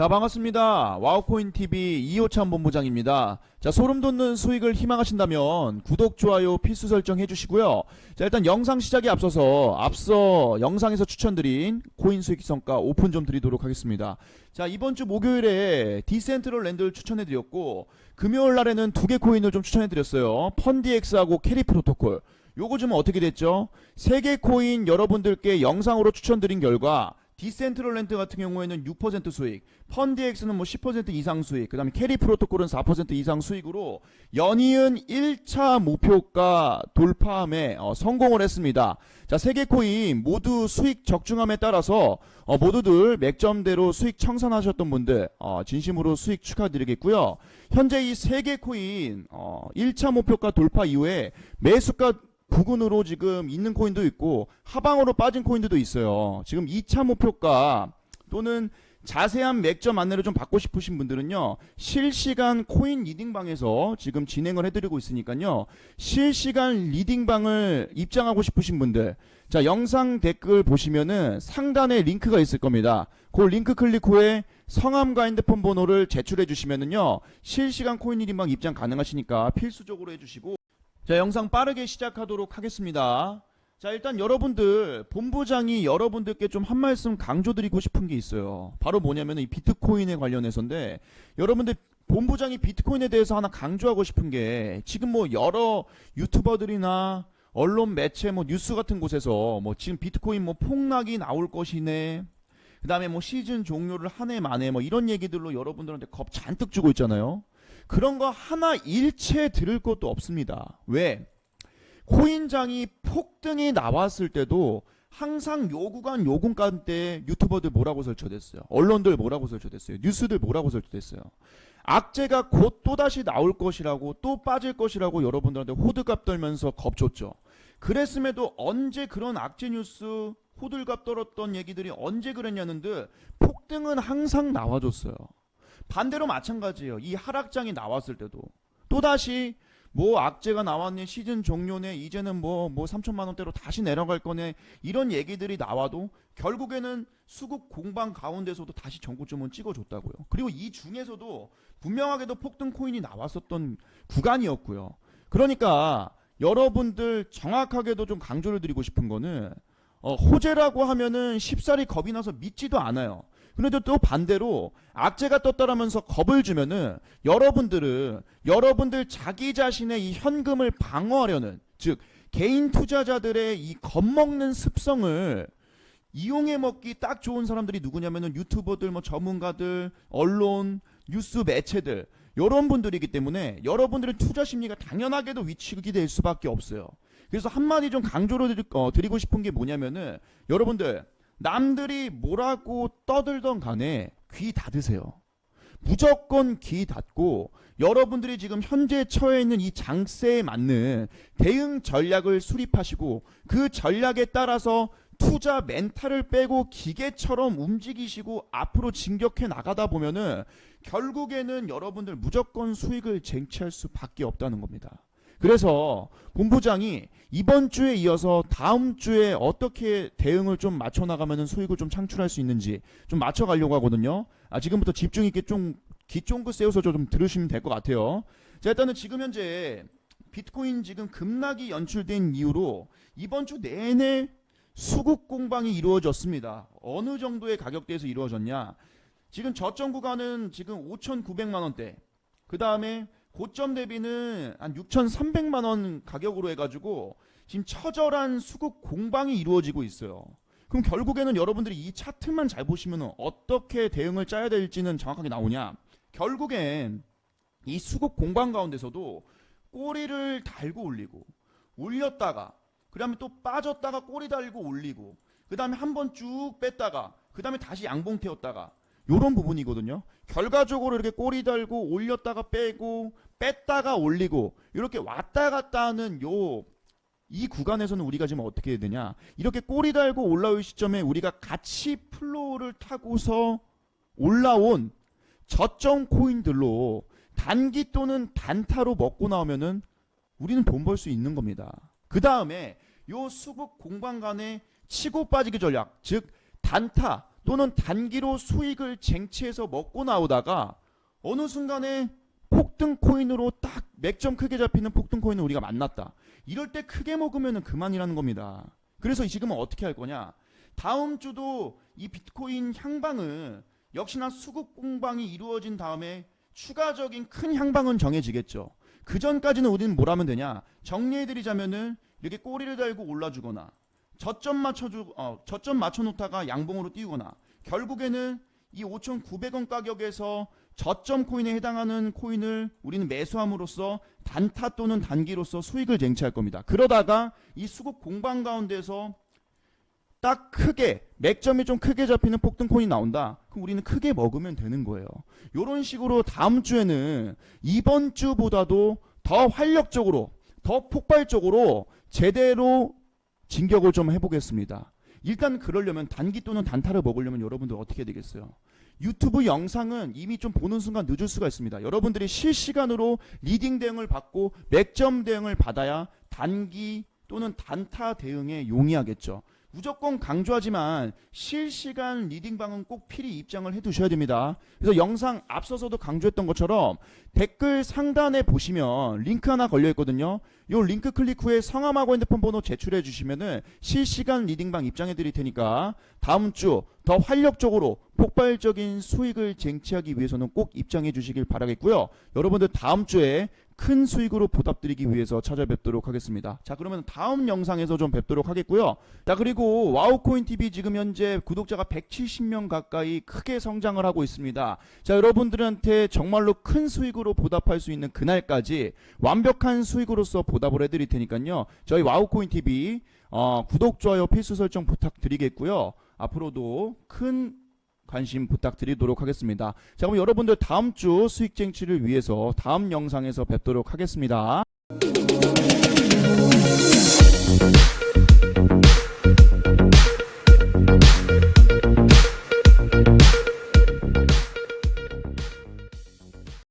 자 반갑습니다. 와우코인 TV 이호찬 본부장입니다. 자 소름 돋는 수익을 희망하신다면 구독 좋아요 필수 설정 해 주시고요. 자 일단 영상 시작에 앞서서 앞서 영상에서 추천드린 코인 수익 성과 오픈 좀 드리도록 하겠습니다. 자 이번 주 목요일에 디센트럴 랜드를 추천해 드렸고 금요일 날에는 두 개 코인을 좀 추천해 드렸어요. 펀디엑스하고 캐리 프로토콜. 요거 좀 어떻게 됐죠? 세 개 코인 여러분들께 영상으로 추천드린 결과 디센트럴랜드 같은 경우에는 6% 수익, 펀디엑스는 뭐 10% 이상 수익, 그 다음에 캐리 프로토콜은 4% 이상 수익으로 연이은 1차 목표가 돌파함에 어, 성공을 했습니다. 자, 세개 코인 모두 수익 적중함에 따라서 어, 모두들 맥점대로 수익 청산하셨던 분들 어, 진심으로 수익 축하드리겠고요. 현재 이 세 개 코인 어, 1차 목표가 돌파 이후에 매수가 부근으로 지금 있는 코인도 있고 하방으로 빠진 코인들도 있어요. 지금 2차 목표가 또는 자세한 맥점 안내를 좀 받고 싶으신 분들은요. 실시간 코인 리딩방에서 지금 진행을 해드리고 있으니까요. 실시간 리딩방을 입장하고 싶으신 분들 자 영상 댓글 보시면은 상단에 링크가 있을 겁니다. 그 링크 클릭 후에 성함과 핸드폰 번호를 제출해 주시면은요. 실시간 코인 리딩방 입장 가능하시니까 필수적으로 해주시고 자, 영상 빠르게 시작하도록 하겠습니다. 자, 일단 여러분들, 본부장이 여러분들께 좀 한 말씀 강조드리고 싶은 게 있어요. 바로 뭐냐면 이 비트코인에 관련해서인데, 여러분들, 본부장이 비트코인에 대해서 하나 강조하고 싶은 게, 지금 뭐 여러 유튜버들이나 언론 매체 뭐 뉴스 같은 곳에서 뭐 지금 비트코인 뭐 폭락이 나올 것이네, 그 다음에 뭐 시즌 종료를 한 해 만에 뭐 이런 얘기들로 여러분들한테 겁 잔뜩 주고 있잖아요. 그런 거 하나 일체 들을 것도 없습니다. 왜? 코인장이 폭등이 나왔을 때도 항상 요 구간 요 구간 때 유튜버들 뭐라고 설쳐댔어요. 언론들 뭐라고 설쳐댔어요. 뉴스들 뭐라고 설쳐댔어요. 악재가 곧 또다시 나올 것이라고 또 빠질 것이라고 여러분들한테 호들갑 떨면서 겁줬죠. 그랬음에도 언제 그런 악재 뉴스 호들갑 떨었던 얘기들이 언제 그랬냐는데 폭등은 항상 나와줬어요. 반대로 마찬가지예요. 이 하락장이 나왔을 때도 또다시 뭐 악재가 나왔네 시즌 종료네 이제는 뭐뭐 3천만 원대로 다시 내려갈 거네 이런 얘기들이 나와도 결국에는 수급 공방 가운데서도 다시 전고점은 찍어줬다고요. 그리고 이 중에서도 분명하게도 폭등 코인이 나왔었던 구간이었고요. 그러니까 여러분들 정확하게도 좀 강조를 드리고 싶은 거는 어, 호재라고 하면은 쉽사리 겁이 나서 믿지도 않아요. 그런데 또 반대로 악재가 떴다라면서 겁을 주면은 여러분들은 여러분들 자기 자신의 이 현금을 방어하려는 즉 개인 투자자들의 이 겁먹는 습성을 이용해 먹기 딱 좋은 사람들이 누구냐면은 유튜버들 뭐 전문가들 언론 뉴스 매체들 이런 분들이기 때문에 여러분들의 투자 심리가 당연하게도 위축이 될 수밖에 없어요. 그래서 한마디 좀 드리, 어, 드리고 싶은 게 뭐냐면은 여러분들 남들이 뭐라고 떠들던 간에 귀 닫으세요. 무조건 귀 닫고 여러분들이 지금 현재 처해 있는 이 장세에 맞는 대응 전략을 수립하시고 그 전략에 따라서 투자 멘탈을 빼고 기계처럼 움직이시고 앞으로 진격해 나가다 보면은 결국에는 여러분들 무조건 수익을 쟁취할 수밖에 없다는 겁니다. 그래서 본부장이 이번 주에 이어서 다음 주에 어떻게 대응을 좀 맞춰 나가면 수익을 좀 창출할 수 있는지 좀 맞춰 가려고 하거든요. 아, 지금부터 집중 있게 좀 귀 쫑긋 세워서 좀 들으시면 될 것 같아요. 자, 일단은 지금 현재 비트코인 지금 급락이 연출된 이후로 이번 주 내내 수급 공방이 이루어졌습니다. 어느 정도의 가격대에서 이루어졌냐? 지금 저점 구간은 지금 5,900만 원대. 그 다음에 고점 대비는 한 6,300만 원 가격으로 해가지고 지금 처절한 수급 공방이 이루어지고 있어요. 그럼 결국에는 여러분들이 이 차트만 잘 보시면 어떻게 대응을 짜야 될지는 정확하게 나오냐? 결국엔 이 수급 공방 가운데서도 꼬리를 달고 올리고 올렸다가 그 다음에 또 빠졌다가 꼬리 달고 올리고 그 다음에 한 번 쭉 뺐다가 그 다음에 다시 양봉 태웠다가 요런 부분이거든요. 결과적으로 이렇게 꼬리 달고 올렸다가 빼고 뺐다가 올리고 이렇게 왔다 갔다 하는 요 이 구간에서는 우리가 지금 어떻게 해야 되냐? 이렇게 꼬리 달고 올라올 시점에 우리가 같이 플로우를 타고서 올라온 저점 코인들로 단기 또는 단타로 먹고 나오면은 우리는 돈 벌 수 있는 겁니다. 그 다음에 요 수급 공방 간의 치고 빠지기 전략, 즉 단타 또는 단기로 수익을 쟁취해서 먹고 나오다가 어느 순간에 폭등 코인으로 딱 맥점 크게 잡히는 폭등 코인을 우리가 만났다. 이럴 때 크게 먹으면 그만이라는 겁니다. 그래서 지금은 어떻게 할 거냐? 다음 주도 이 비트코인 향방은 역시나 수급 공방이 이루어진 다음에 추가적인 큰 향방은 정해지겠죠. 그 전까지는 우리는 뭘 하면 되냐? 정리해드리자면은 이렇게 꼬리를 달고 올라주거나 저점 맞춰주 어, 저점 맞춰 놓다가 양봉으로 띄우거나 결국에는 이 5,900원 가격에서 저점 코인에 해당하는 코인을 우리는 매수함으로써 단타 또는 단기로서 수익을 쟁취할 겁니다. 그러다가 이 수급 공방 가운데서 딱 크게 맥점이 좀 크게 잡히는 폭등 코인이 나온다. 그럼 우리는 크게 먹으면 되는 거예요. 이런 식으로 다음 주에는 이번 주보다도 더 활력적으로 더 폭발적으로 제대로 진격을 좀 해보겠습니다. 일단 그러려면 단기 또는 단타를 먹으려면 여러분들 어떻게 되겠어요? 유튜브 영상은 이미 좀 보는 순간 늦을 수가 있습니다. 여러분들이 실시간으로 리딩 대응을 받고 맥점 대응을 받아야 단기 또는 단타 대응에 용이하겠죠. 무조건 강조하지만 실시간 리딩방은 꼭 필히 입장을 해 두셔야 됩니다. 그래서 영상 앞서서도 강조했던 것처럼 댓글 상단에 보시면 링크 하나 걸려 있거든요. 이 링크 클릭 후에 성함하고 핸드폰 번호 제출해 주시면은 실시간 리딩방 입장해 드릴 테니까 다음 주 더 활력적으로 폭발적인 수익을 쟁취하기 위해서는 꼭 입장해 주시길 바라겠고요. 여러분들 다음 주에 큰 수익으로 보답드리기 위해서 찾아뵙도록 하겠습니다. 자, 그러면 다음 영상에서 좀 뵙도록 하겠고요. 자, 그리고 와우코인 TV 지금 현재 구독자가 170명 가까이 크게 성장을 하고 있습니다. 자, 여러분들한테 정말로 큰 수익으로 보답할 수 있는 그날까지 완벽한 수익으로서 보답을 해드릴 테니까요. 저희 와우코인 TV 어, 구독, 좋아요, 필수 설정 부탁드리겠고요. 앞으로도 큰 관심 부탁드리도록 하겠습니다. 자, 그럼 여러분들 다음 주 수익 쟁취를 위해서 다음 영상에서 뵙도록 하겠습니다.